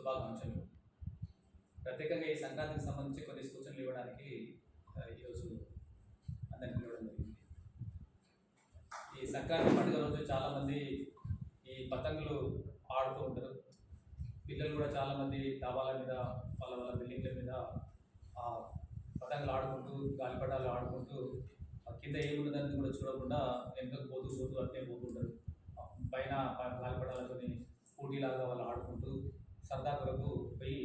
శుభాకాంక్షలు ప్రత్యేకంగా ఈ సంక్రాంతికి సంబంధించి కొన్ని సూచనలు ఇవ్వడానికి ఈరోజు అందరికీ ఇవ్వడం జరిగింది. ఈ సంక్రాంతి పండుగ రోజు చాలామంది ఈ పతంగులు ఆడుతూ ఉంటారు. పిల్లలు కూడా చాలామంది డాబాల మీద వాళ్ళ వాళ్ళ బిల్డింగ్ల మీద ఆ పతంగులు ఆడుకుంటూ గాలిపటాలు ఆడుకుంటూ కింద ఏముండదని కూడా చూడకుండా వెనుకకు పోతూ పోతూ అట్లే పోతుంటారు పైన గాలిపటాలతోని పోటీలాగా వాళ్ళు ఆడుకుంటూ సరదా కొరకు పోయి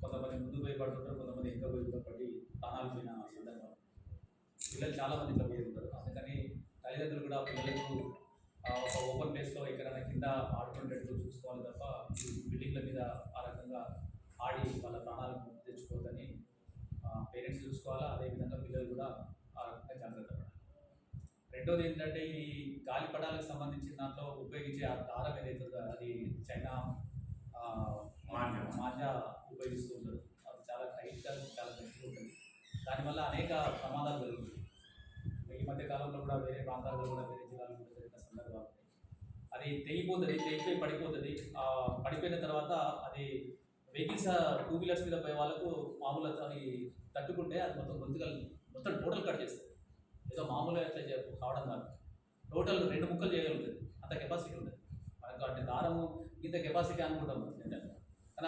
కొంతమంది ముందు పోయి పడుతుంటారు కొంతమంది ఇంకా పోయి పడి ప్రాణాలు పోయిన సందర్భం. పిల్లలు చాలామంది ఇట్లా పోయి ఉంటారు. అందుకని తల్లిదండ్రులు కూడా పిల్లలకు ఒక ఓపెన్ ప్లేస్లో ఎక్కడైనా కింద ఆడుకునేటట్టు చూసుకోవాలి తప్ప బిల్డింగ్ల మీద ఆ రకంగా ఆడి వాళ్ళ ప్రాణాలను తెచ్చుకోవద్దని పేరెంట్స్ చూసుకోవాలా? అదేవిధంగా పిల్లలు కూడా ఆ రకంగా జాగ్రత్త పడాలి. రెండోది ఏంటంటే ఈ గాలిపటాలకు సంబంధించిన దాంట్లో ఉపయోగించే ఆ దారం ఏదైతుందో అది చైనా ఆ, మాంజా. మాంజా ఉపయోగిస్తూ ఉంటారు అది చాలా టైట్గా చాలా గట్టిగా ఉంటుంది దానివల్ల అనేక ప్రమాదాలు జరుగుతాయి ఈ మధ్య కాలంలో కూడా వేరే ప్రాంతాల్లో కూడా వేరే జిల్లాల్లో కూడా జరిగిన సందర్భాలు అది తెగిపోతుంది తెగిపోయి పడిపోతుంది. పడిపోయిన తర్వాత అది వెహికల్స్ టూ వీలర్స్ మీద పోయే వాళ్ళకు మామూలు అది తట్టుకుంటే అది మొత్తం గొంతుకలు మొత్తం టోటల్ కట్ చేస్తుంది. ఏదో మామూలుగా ఎట్లా కావడం కాదు. టోటల్ రెండు ముక్కలు చేయగలుగుతుంది అంత కెపాసిటీ ఉంటుంది మనకు అంటే దారము ఇంత కెపాసిటీ అనుకుంటాం కానీ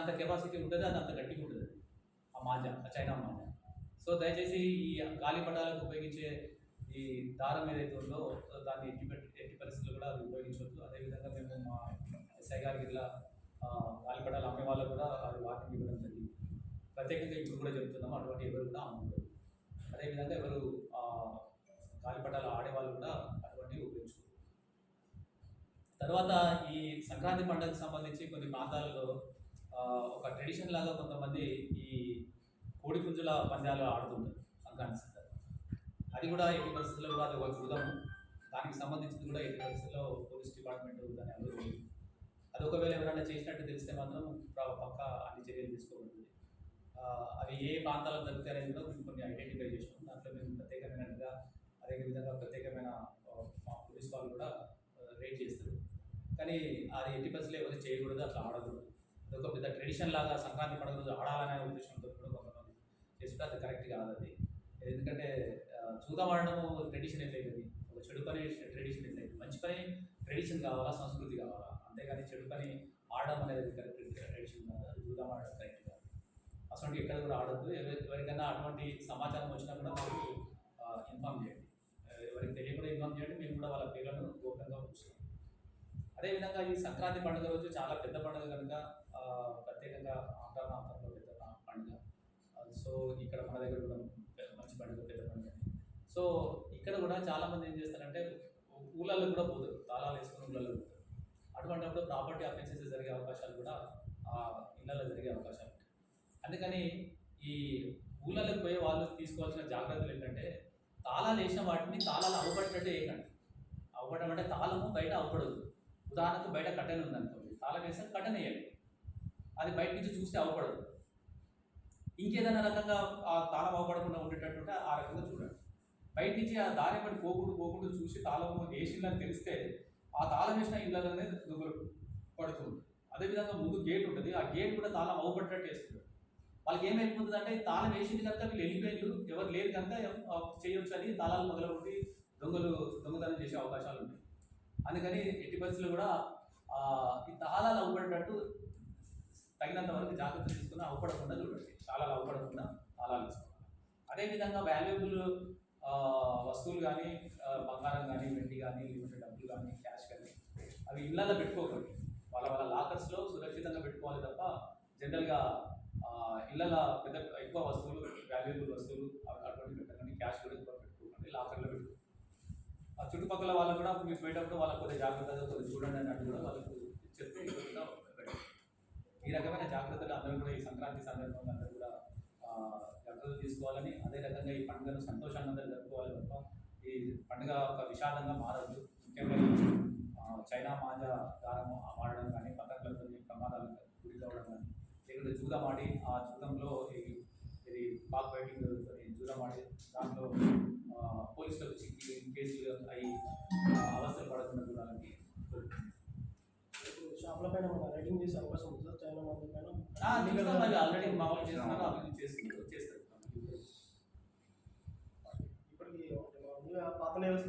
అంత కెపాసిటీ ఉంటుంది అది అంత గట్టిగా ఉంటుంది. ఆ మాజా ఆ చైనా మాజా. సో దయచేసి ఈ గాలి పటాలకు ఉపయోగించే ఈ దారం ఏదైతే ఉందో దాన్ని ఎట్టి ఎట్టి పరిస్థితుల్లో కూడా అది ఉపయోగించవచ్చు అదేవిధంగా మేము మా ఎస్ఐ గారికి ఇలా గాలిపటాలు అమ్మే వాళ్ళకు కూడా అది వాటిని ఇవ్వడం జరిగింది. ప్రత్యేకంగా ఇప్పుడు కూడా చెప్తున్నాము అటువంటి ఎవరు కూడా అమ్మకూడదు. అదేవిధంగా ఎవరు గాలిపటాలు ఆడేవాళ్ళు కూడా అటువంటివి ఉపయోగించుకోరు. తర్వాత ఈ సంక్రాంతి పండుగకు సంబంధించి కొన్ని ప్రాంతాలలో ఒక ట్రెడిషన్ లాగా కొంతమంది ఈ కోడి పుంజుల పందాలు ఆడుతుంటారు సంక్రాంతి సందర్భంగా. అది కూడా ఎట్టి పరిస్థితుల్లో కూడా అది ఒక జూదం దానికి సంబంధించింది కూడా ఎట్టి పరిస్థితుల్లో పోలీస్ డిపార్ట్మెంట్ దాన్ని అందరూ అది ఒకవేళ ఎవరైనా చేసినట్టు తెలిస్తే మాత్రం పక్క అన్ని చర్యలు తీసుకోబడుతుంది. అవి ఏ ప్రాంతాల్లో జరుగుతాయని కూడా మేము కొన్ని ఐడెంటిఫై చేసినాం దాంట్లో మేము ప్రత్యేకమైనదిగా అదేవిధంగా ప్రత్యేకమైన మా పోలీస్ వాళ్ళు కూడా రేట్ చేస్తారు. కానీ అది ఎట్టి పరిస్థితుల్లో ఎవరు చేయకూడదు అట్లా ఆడకూడదు. అదొక పెద్ద ట్రెడిషన్ లాగా సంక్రాంతి పండుగ రోజు ఆడాలనే ఉద్దేశంతో కూడా చేస్తే అది కరెక్ట్ కాదు అది. ఎందుకంటే ఆ, ట్రెడిషన్ ఎట్లయితుంది ఒక చెడు పని ట్రెడిషన్ ఎట్లయితుంది మంచి పని ట్రెడిషన్ కావాలా సంస్కృతి కావాలా? అంతేగాని చెడు పని ఆడడం అనేది కరెక్ట్ ట్రెడిషన్ కాదు. అది చూద్దాం ఆడడం కరెక్ట్ కాదు. అసలు ఎక్కడ కూడా ఆడద్దు. ఎవరికైనా అటువంటి సమాచారం వచ్చినా కూడా మాకు ఇన్ఫామ్ చేయండి. ఎవరికి తెలియకుండా ఇన్ఫామ్ చేయండి. మేము కూడా వాళ్ళ పేర్లను గోప్యంగా ఉంచుతాం. అదేవిధంగా ఈ సంక్రాంతి పండుగ రోజు చాలా పెద్ద పండుగ కనుక ప్రత్యేకంగా ఆంధ్ర ప్రాంతంలో పెద్ద ప- పండుగ ఆ, సో ఇక్కడ మన దగ్గర కూడా పెద్ద- మంచి పండుగ పెద్ద పండుగ సో ఇక్కడ కూడా చాలామంది ఏం చేస్తారంటే ఊళ్ళల్లో కూడా పోతారు. తాళాలు వేసుకుని ఊళ్ళల్లో పోతారు. అటువంటిప్పుడు ప్రాపర్టీ అఫెన్సెస్ జరిగే అవకాశాలు కూడా ఆ ఇళ్ళల్లో జరిగే అవకాశాలు ఉంటాయి. అందుకని ఈ ఊళ్ళలోకి పోయే వాళ్ళు తీసుకోవాల్సిన జాగ్రత్తలు ఏంటంటే తాళాలు వేసిన వాటిని తాళాలు అవపడేటట్టు వేయకండి. అవ్వడం అంటే తాళము బయట అవపడదు ఉదాహరణకు బయట కట్టెన్ ఉందనుకోండి. తాళం వేస్తే కట్టెన్ వేయండి అది బయట నుంచి చూస్తే అవపడదు ఇంకేదైనా రకంగా ఆ తాళం అవపడకుండా ఉండేటట్టు ఉంటే ఆ రకంగా చూడండి. బయట నుంచి ఆ దారి పడి పోకుండా పోకుండా చూసి తాళం వేసిందని తెలిస్తే ఆ తాళం వేసిన ఇళ్ళలోనే దొంగలు పడుతుంది. అదేవిధంగా ముందు గేట్ ఉంటుంది. ఆ గేట్ కూడా తాళం అవ్వబడ్డట్టు వేస్తుంది. వాళ్ళకి ఏమైపోతుంది అంటే తాళం వేసింది కనుక వీళ్ళు వెళ్ళిపోయారు ఎవరు లేరు కనుక చేయొచ్చు అని తాళాలు మొదలుపెట్టి దొంగలు దొంగతనం చేసే అవకాశాలు ఉంటాయి. అందుకని ఎట్టి పరిస్థితులు కూడా ఈ తాళాలు అవపడేటట్టు తగినంత వరకు జాగ్రత్త తీసుకుని అవపడకుండా చూడండి. చాలా అవపడకుండా తాళాలు అదేవిధంగా వాల్యుబుల్ వస్తువులు కానీ బంగారం కానీ వెండి కానీ లేకుంటే డబ్బులు కానీ క్యాష్ కానీ అవి ఇళ్ళల్లో పెట్టుకోకండి. వాళ్ళ వాళ్ళ లాకర్స్లో సురక్షితంగా పెట్టుకోవాలి తప్ప జనరల్గా ఇళ్ళలో పెద్ద ఎక్కువ వస్తువులు వాల్యుబుల్ వస్తువులు అటువంటి పెట్టకండి. క్యాష్ కూడా ఎక్కువ పెట్టుకోకండి. లాకర్లో పెట్టుకోండి ఆ చుట్టుపక్కల వాళ్ళు కూడా మీరు పోయేటప్పుడు వాళ్ళకి కొద్దిగా జాగ్రత్తగా కొద్దిగా చూడండి అన్నట్టు కూడా వాళ్ళకు చెప్తే ఈ రకమైన జాగ్రత్తలు అందరూ కూడా ఈ సంక్రాంతి సందర్భంగా అందరూ కూడా జాగ్రత్తలు తీసుకోవాలని అదే రకంగా ఈ పండుగను సంతోషాన్ని అందరూ జరుపుకోవాలి తప్ప ఈ పండుగ ఒక విషాదంగా మారద్దు ముఖ్యంగా చైనా మాజా దారం వాడడం కానీ పతంగులతో ప్రమాదాలు గురి కావడం కానీ లేకుంటే జూదం ఆడి ఆ జూదంలో ఈ ఇది కాక్ బైటింగ్ జరుగుతుంది జూదం ఆడి దాంట్లో పోలీసులకు చిక్కి కేసులు అయి అవసరం పడుతున్న చూడాలని కోరుకుంటున్నాను. షాప్ల పైన మన రైడింగ్ చేసే అవకాశం సార్ చైనా మందుల పైన ఆల్రెడీ మా వాళ్ళు చేస్తున్నారు. అవి చేస్తున్నారు చేస్తారు. ఇప్పటికి పాత నేల్స్